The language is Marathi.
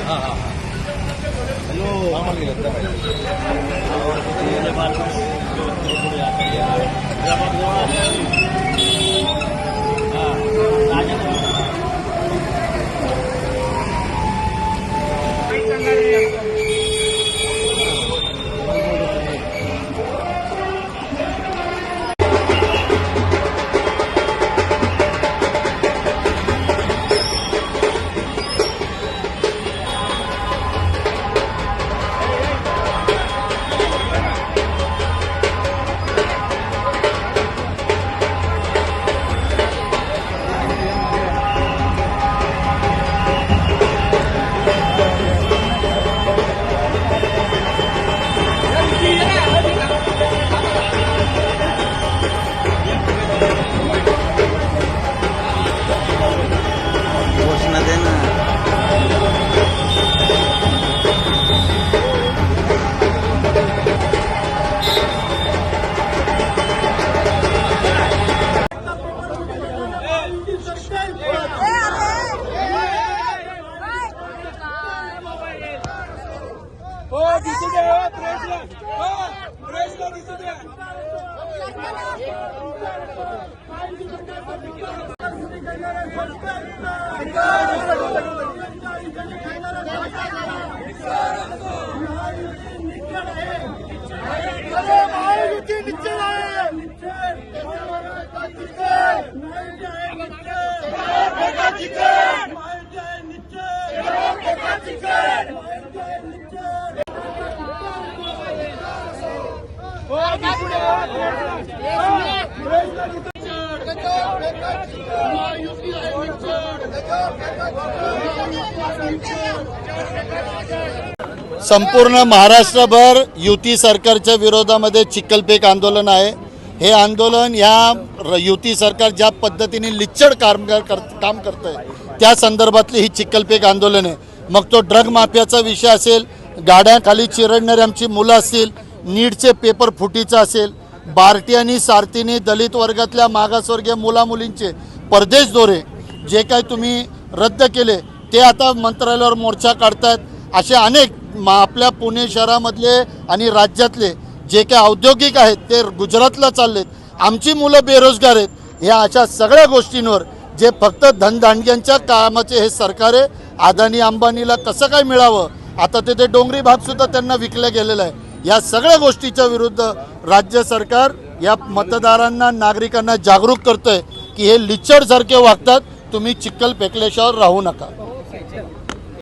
હા હા હેલો મામલી રત્તા ભાઈ दिसत संपूर्ण महाराष्ट्रभर युती सरकारच्या विरोधामध्ये चिखलपेक आंदोलन आहे. हे आंदोलन या युती सरकार ज्या पद्धतीने लिच्चड कामगार कर काम करतं आहे त्या संदर्भातली ही चिखलपेक आंदोलन आहे. मग तो ड्रग माफियाचा विषय असेल गाड्याखाली चिरडणारी आमची मुलं असतील नीटचे पेपर फुटीचं असेल बार्टी आणि सारथीने दलित वर्गातल्या मागासवर्गीय मुलामुलींचे परदेश दौरे जे काही तुम्ही रद्द केले ते आता मंत्रालयावर मोर्चा काढतायत. असे अनेक मा आपल्या पुणे शहरामधले आणि राज्यातले जे काही औद्योगिक आहेत ते गुजरातला चाललेत. आमची मुलं बेरोजगार आहेत. या अशा सगळ्या गोष्टींवर जे फक्त धनदांडग्यांच्या कामाचे हे सरकार आहे अदानी अंबानीला कसं काय मिळावं? आता ते डोंगरी भागसुद्धा त्यांना विकलं गेलेलं आहे. या सगळ्या गोष्टीच्या विरुद्ध राज्य सरकार या मतदारांना नागरिकांना जागरूक करतंय की हे लिच्चडसारखे वागतात तुम्ही चिखल फेकल्याशिवाय राहू नका.